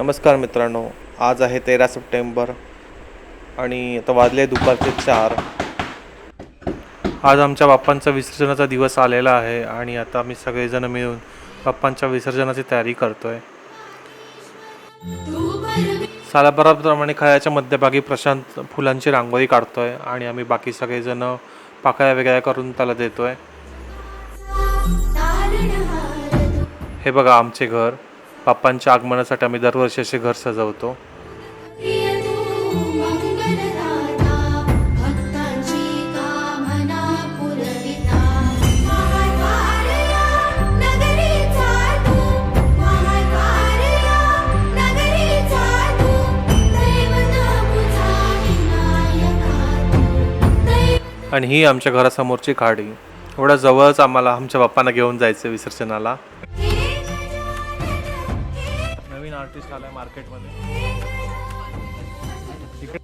नमस्कार मित्रांनो आज आहे तेरा सप्टेंबर आणि आता वाजले दुपारचे चार. आज आमच्या बाप्पांचा विसर्जनाचा दिवस आलेला आहे आणि आता आम्ही सगळेजण मिळून बाप्पांच्या विसर्जनाची तयारी करतोय. सालाभराप्रमाणे खळ्याच्या मध्यभागी प्रशांत फुलांची रांगोळी काढतोय आणि आम्ही बाकी सगळेजण पाकळ्या वेगळ्या करून त्याला देतोय. हे बघा आमचे घर. बाप्पांच्या आगमनासाठी आम्ही दरवर्षी असे घर सजवतो. आणि ही आमच्या घरासमोरची खाडी. एवढ्या जवळच आम्हाला आमच्या बाप्पांना घेऊन जायचं विसर्जनाला. आलाय मार्केटमध्ये. इकडे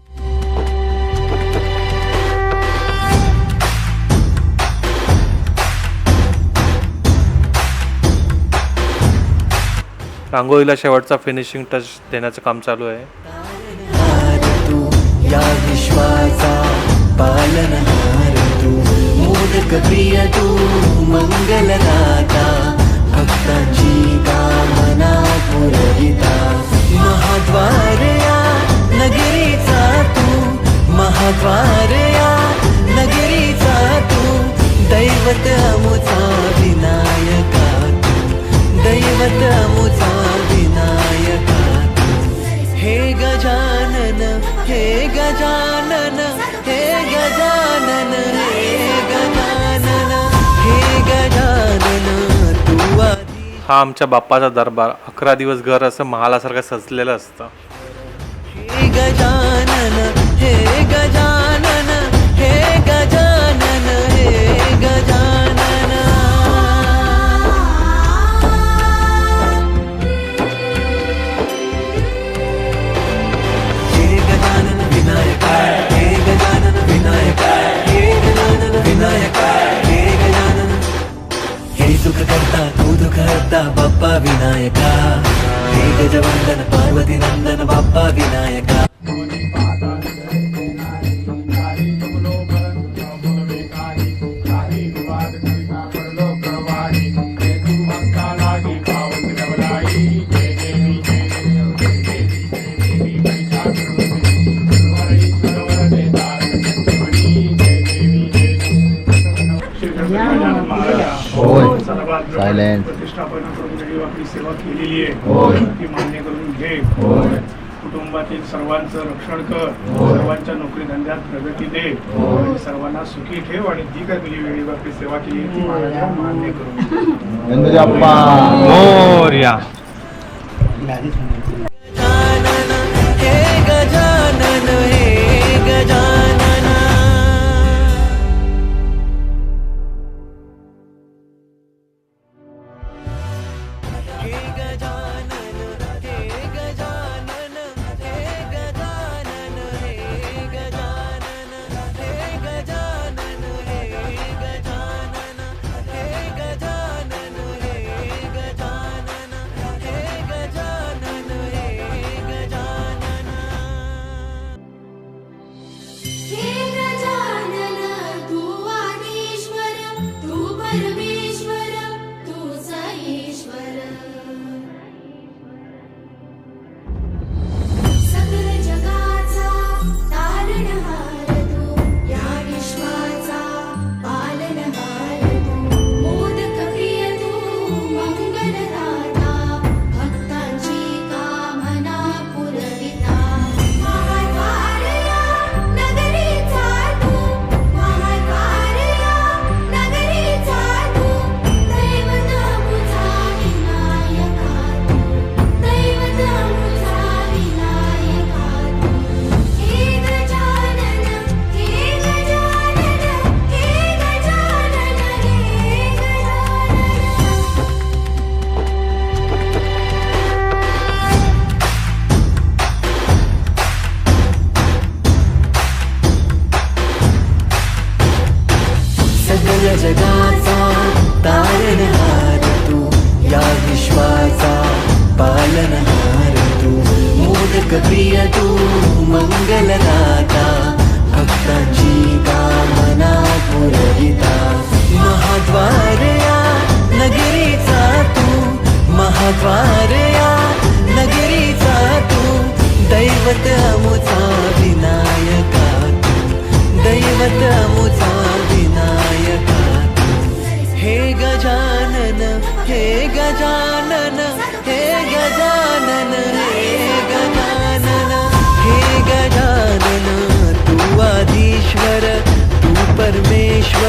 रांगोळीला शेवटचा फिनिशिंग टच देण्याचं काम चालू आहे. तू तू मंगलदाता भक्ताची पुरविता. महाद्वारया नगरीचा तू. महाद्वारया नगरीचा तू. दैवत अमुचा विनायका तू. दैवत अमुचा विनायका हे गजानन हे गजानन हा आमच्या बाप्पाचा दरबार. अकरा दिवस घर असं महालासारखं सजलेलं असतं. हे गजानन हे गजानन हे गजानन. நந்தன பார்வதி நந்தன பாப்பாவி होय. Silence. प्रतिष्ठापना करून वेळी आपली सेवा केलेली आहे. ती मान्य करून घे होय. कुटुंबातील सर्वांचं रक्षण कर. सर्वांच्या नोकरी धंद्यात प्रगती दे होय. आणि सर्वांना सुखी ठेव आणि जी काय तुझी वेळी आपली सेवा केली ती महाराजा मान्य करून मोर्या गजानन हे गजानन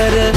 better.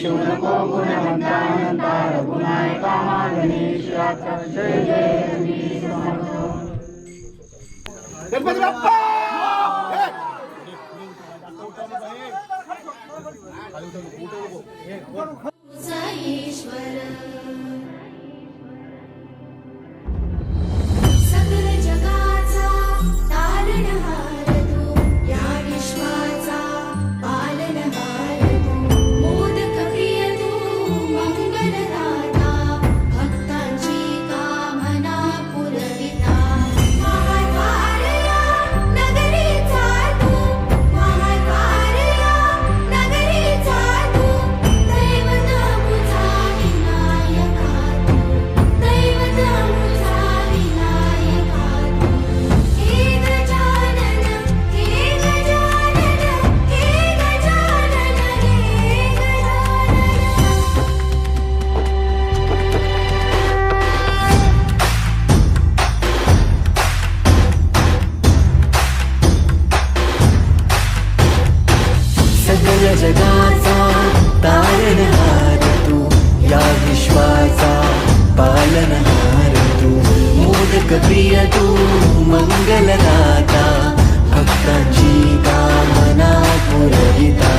शूर कोण गणपती बाप्पा! प्रिय तू मंगलदाता भक्तांची कामना पुरविता.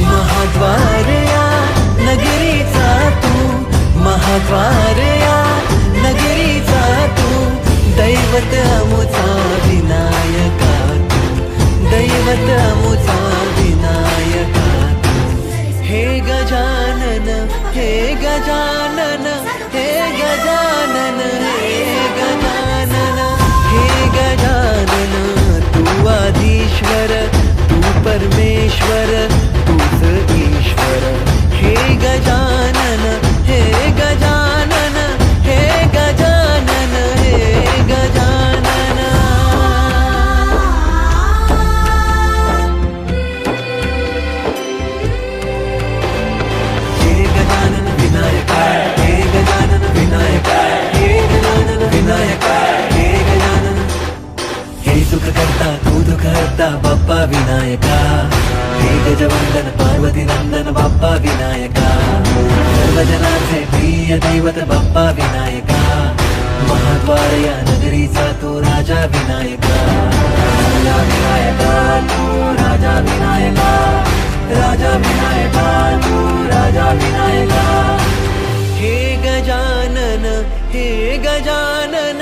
महाद्वारया नगरीचा तू महाद्वारया नगरीचा तू दैवत अमुचा विनायका तू दैवत अमुचा विनायका तू. हे गजानन हे गजानन ईश्वर तूच ईश्वर. हे गजानन दुःख हरता बाप्पा विनायका हे गजवंदन पार्वती नंदन बाप्पा विनायका सर्वजनांचे प्रिय दैवत बाप्पा विनायका महाद्वार या नगरीचा तो राजा विनायका राजा विनायका तू राजा विनायका राजा विनायका तू राजा विनायका हे गजानन हे गजानन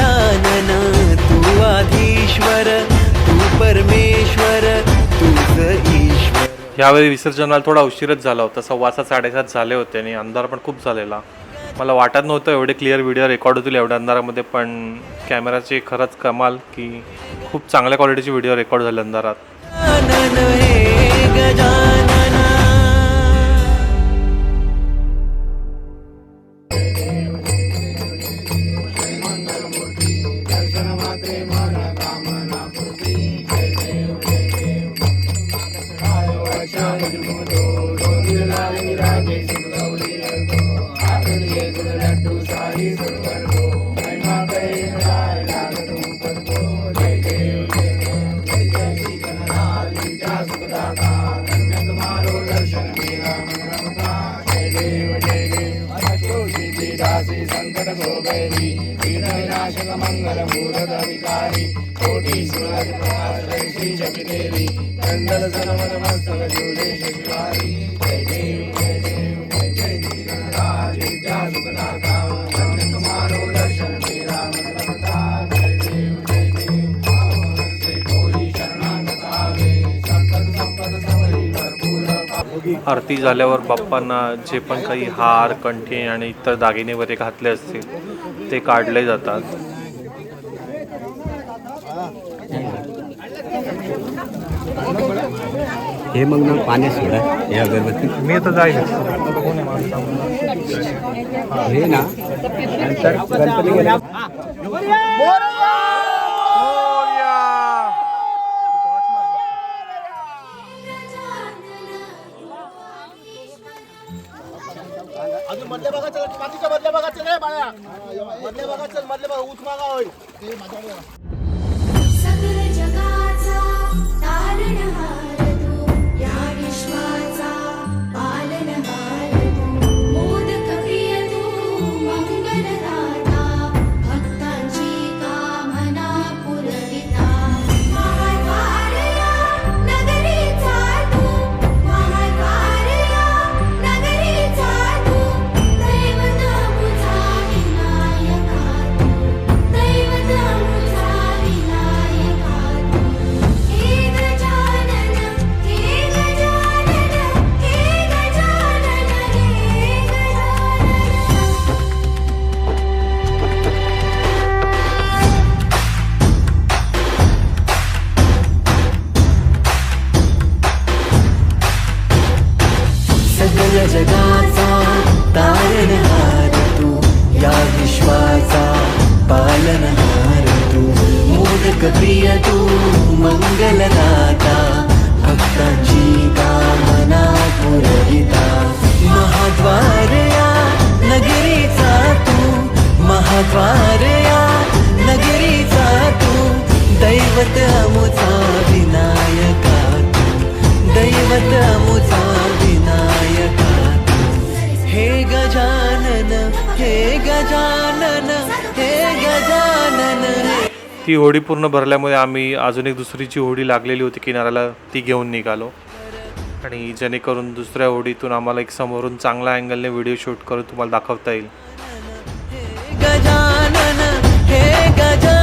गजानन तू आधीश्वर तू परमेश्वर तूच ईश्वर. यावेळी विसर्जनाला थोडा उशीरच झाला होता सव्वा सात साडेसात झाले होते आणि अंधार पण खूप झालेला. मला वाटत नव्हतं एवढे क्लिअर व्हिडिओ रेकॉर्ड होतील एवढ्या अंधारामध्ये पण कॅमेराची खरंच कमाल की खूप चांगल्या क्वालिटीचे व्हिडिओ रेकॉर्ड झाले अंधारात. आरती झाल्यावर बाप्पांना जे पण काही हार कंठी आणि इतर दागिने वगैरे घातले असतील ते काढले जातात. हे मग ना पाण्यात सोडा हे अगरबत्ती. मी आता जाईल हे ना नंतर गणपती गेला अजून मधल्या भागात चल पाठीच्या मधल्या भागात चल रे बाळा मधल्या भागात चल मधल्या भागात ऊस मागा होईल ते ती होडी पूर्ण भरल्यामुळे आम्ही अजून एक दुसरी जी होडी लागलेली होती किनाऱ्याला ती घेऊन निघालो. आणि जेणेकरून दुसऱ्या होडीतून आम्हाला एक समोरून चांगल्या अँगलने व्हिडिओ शूट करून तुम्हाला दाखवता येईल. गजानन हे गजानन.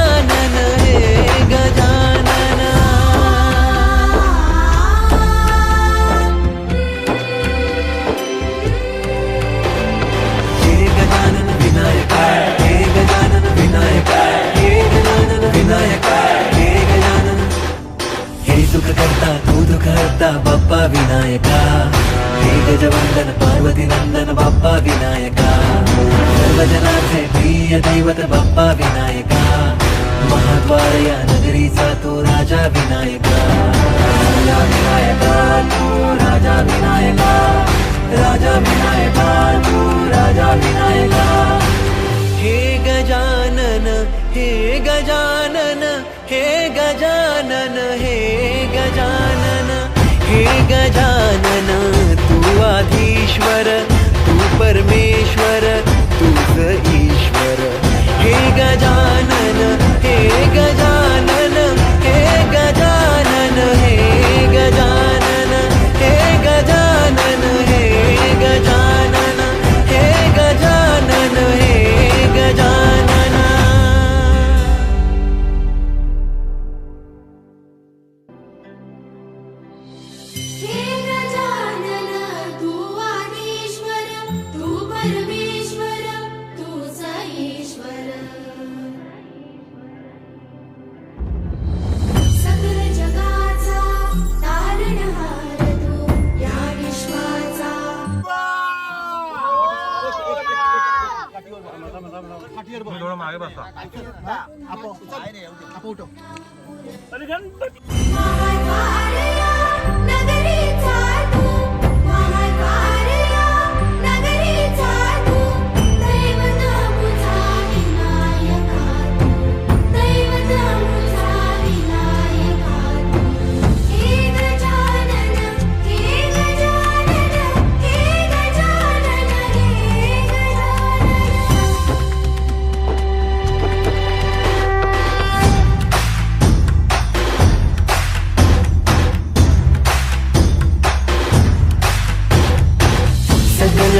രണ്ട്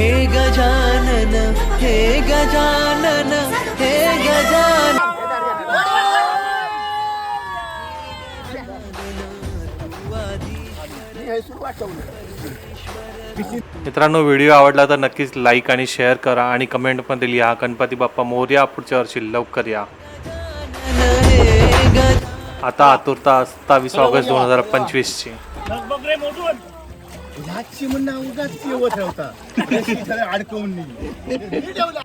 हे गजानन हे गजानन हे गजानन. मित्रांनो व्हिडिओ आवडला तर नक्कीच लाईक आणि शेअर करा आणि कमेंटमध्ये लिहा गणपती बाप्पा मोर्या पुढच्या वर्षी लवकर या. आता आतुरता सत्तावीस ऑगस्ट दोन हजार पंचवीसची. आजची म्हणणं उगाच पिव ठेवता. त्याला अडकवून नाही